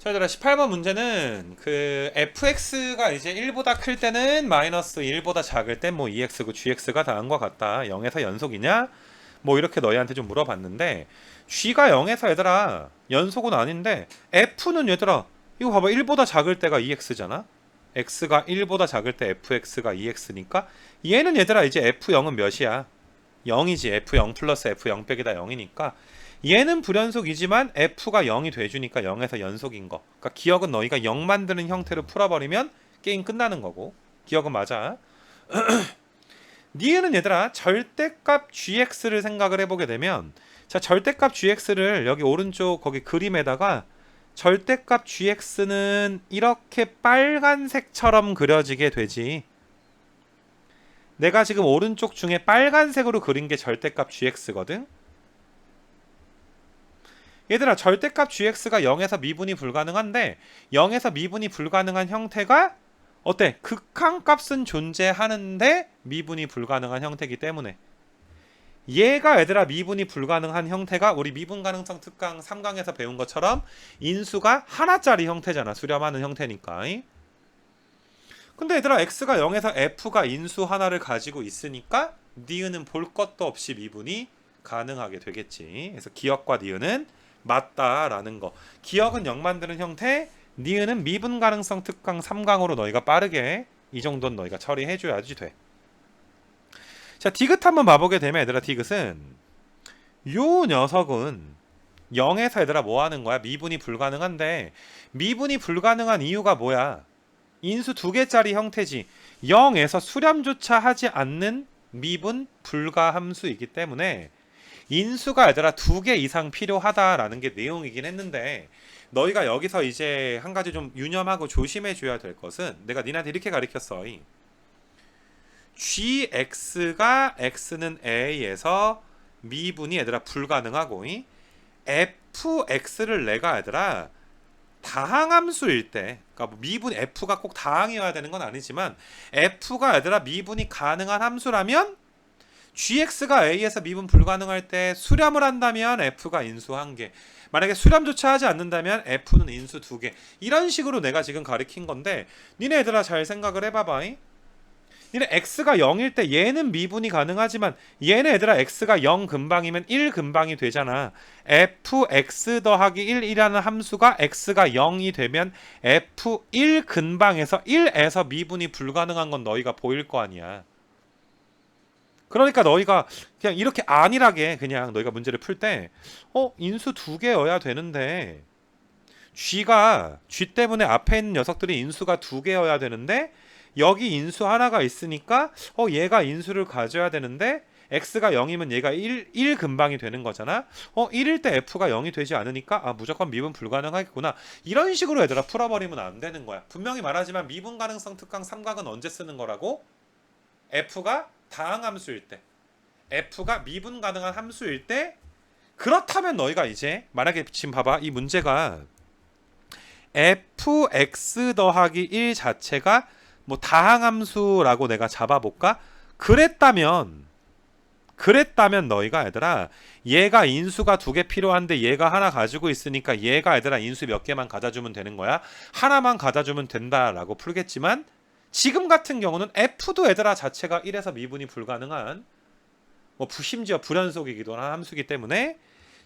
자, 얘들아 18번 문제는 그 fx가 이제 1보다 클 때는 마이너스 1보다 작을 땐 뭐 2x고 gx가 다음과 같다. 0에서 연속이냐? 뭐 이렇게 너희한테 좀 물어봤는데 g가 0에서 얘들아 연속은 아닌데 f는 얘들아 이거 봐봐 1보다 작을 때가 2x잖아. x가 1보다 작을 때 fx가 2x니까 얘는 얘들아 이제 f0은 몇이야? 0이지 f0 플러스 f0 빼기다 0이니까 얘는 불연속이지만 f가 0이 돼주니까 0에서 연속인 거. 그러니까 기억은 너희가 0 만드는 형태로 풀어버리면 게임 끝나는 거고. 기억은 맞아. 니은은 얘들아 절대값 gx를 생각을 해보게 되면 자 절대값 gx를 여기 오른쪽 거기 그림에다가 절대값 gx는 이렇게 빨간색처럼 그려지게 되지. 내가 지금 오른쪽 중에 빨간색으로 그린 게 절대값 gx거든. 얘들아 절대값 gx가 0에서 미분이 불가능한데 0에서 미분이 불가능한 형태가 어때? 극한값은 존재하는데 미분이 불가능한 형태이기 때문에. 얘가 얘들아 미분이 불가능한 형태가 우리 미분 가능성 특강 3강에서 배운 것처럼 인수가 하나짜리 형태잖아. 수렴하는 형태니까. 근데 얘들아 x가 0에서 f가 인수 하나를 가지고 있으니까 니은은 볼 것도 없이 미분이 가능하게 되겠지. 그래서 기억과 니은은 맞다라는 거. 기억은 0 만드는 형태, 니은은 미분 가능성 특강 3강으로 너희가 빠르게 이 정도는 너희가 처리해 줘야지 돼. 자, 디귿 한번 봐보게 되면 얘들아 디귿은 요 녀석은 0에서 얘들아 뭐 하는 거야? 미분이 불가능한데 미분이 불가능한 이유가 뭐야? 인수 두 개짜리 형태지. 0에서 수렴조차 하지 않는 미분 불가 함수이기 때문에 인수가 얘들아 두 개 이상 필요하다라는 게 내용이긴 했는데 너희가 여기서 이제 한 가지 좀 유념하고 조심해 줘야 될 것은 내가 니한테 이렇게 가르쳤어. 이. gx가 x는 a에서 미분이 얘들아 불가능하고 이. fx를 내가 얘들아 다항함수일 때, 그러니까 뭐 미분 f가 꼭 다항이어야 되는 건 아니지만 f가 얘들아 미분이 가능한 함수라면 gx가 a에서 미분 불가능할 때 수렴을 한다면 f가 인수 한 개. 만약에 수렴조차 하지 않는다면 f는 인수 두 개. 이런 식으로 내가 지금 가리킨 건데 니네 얘들아 잘 생각을 해봐봐. 잉? 니네 x가 0일 때 얘는 미분이 가능하지만 얘네 얘들아 x가 0 근방이면 1 근방이 되잖아. fx 더하기 1이라는 함수가 x가 0이 되면 f1 근방에서 1에서 미분이 불가능한 건 너희가 보일 거 아니야. 그러니까 너희가 그냥 이렇게 안일하게 그냥 너희가 문제를 풀 때 어, 인수 두 개여야 되는데 쥐가 쥐 때문에 앞에 있는 녀석들이 인수가 두 개여야 되는데 여기 인수 하나가 있으니까 어 얘가 인수를 가져야 되는데 x가 0이면 얘가 1, 1 근방이 되는 거잖아. 어 1일 때 f가 0이 되지 않으니까 아 무조건 미분 불가능하겠구나. 이런 식으로 얘들아 풀어버리면 안 되는 거야. 분명히 말하지만 미분 가능성 특강 3각은 언제 쓰는 거라고? f가 다항 함수일 때 f가 미분 가능한 함수일 때 그렇다면 너희가 이제 만약에 지금 봐봐 이 문제가 fx 더하기 1 자체가 뭐 다항 함수라고 내가 잡아볼까? 그랬다면 그랬다면 너희가 얘들아 얘가 인수가 두 개 필요한데 얘가 하나 가지고 있으니까 얘가 얘들아 인수 몇 개만 가져주면 되는 거야 하나만 가져주면 된다라고 풀겠지만 지금 같은 경우는 f도 얘들아 자체가 1에서 미분이 불가능한 뭐 심지어 불연속이기도 한 함수기 때문에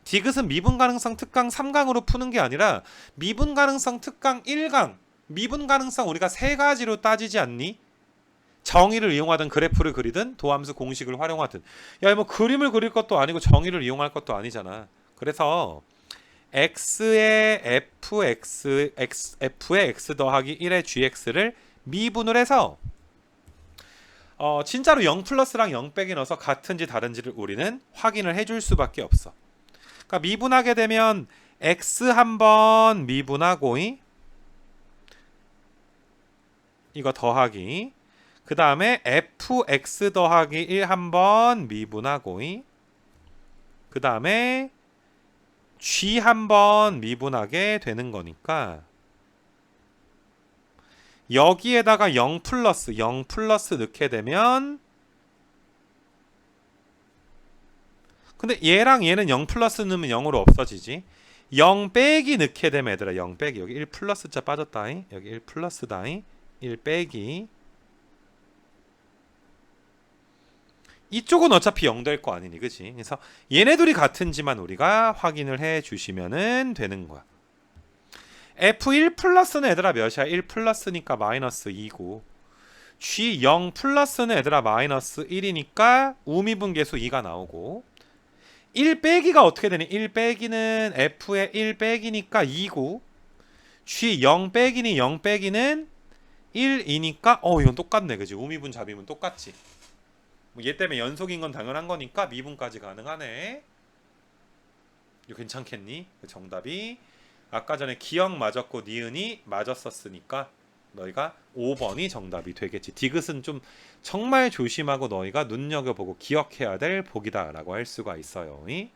디귿은 미분 가능성 특강 3강으로 푸는 게 아니라 미분 가능성 특강 1강 미분 가능성 우리가 세 가지로 따지지 않니? 정의를 이용하든 그래프를 그리든 도함수 공식을 활용하든 야 뭐 그림을 그릴 것도 아니고 정의를 이용할 것도 아니잖아. 그래서 x의 fx x f의 x 더하기 1의 gx를 미분을 해서 어 진짜로 0 플러스랑 0 빼기 넣어서 같은지 다른지를 우리는 확인을 해줄 수밖에 없어. 그러니까 미분하게 되면 x 한번 미분하고 이거 더하기 그 다음에 fx 더하기 1 한번 미분하고 그 다음에 g 한번 미분하게 되는 거니까 여기에다가 0 플러스 0 플러스 넣게 되면 근데 얘랑 얘는 0 플러스 넣으면 0으로 없어지지. 0 빼기 넣게 되면 얘들아 0 빼기. 여기 1 플러스 자 빠졌다잉. 여기 1 플러스다잉. 1 빼기. 이쪽은 어차피 0 될 거 아니니 그지 그래서 얘네 둘이 같은지만 우리가 확인을 해 주시면은 되는 거야 F1 플러스는 얘들아 몇이야? 1 플러스니까 마이너스 2고. G0 플러스는 얘들아 마이너스 1이니까 우미분계수 2가 나오고. 1 빼기가 어떻게 되니? 1 빼기는 F의 1 빼기니까 2고. G0 빼기니 0 빼기는 1이니까 어 이건 똑같네. 그지? 우미분 잡이면 똑같지. 뭐 얘 때문에 연속인 건 당연한 거니까 미분까지 가능하네. 이거 괜찮겠니? 그 정답이 아까 전에 기억 맞았고 니은이 맞았었으니까 너희가 5번이 정답이 되겠지. 디귿은 좀 정말 조심하고 너희가 눈여겨보고 기억해야 될 복이다라고 할 수가 있어요. 이?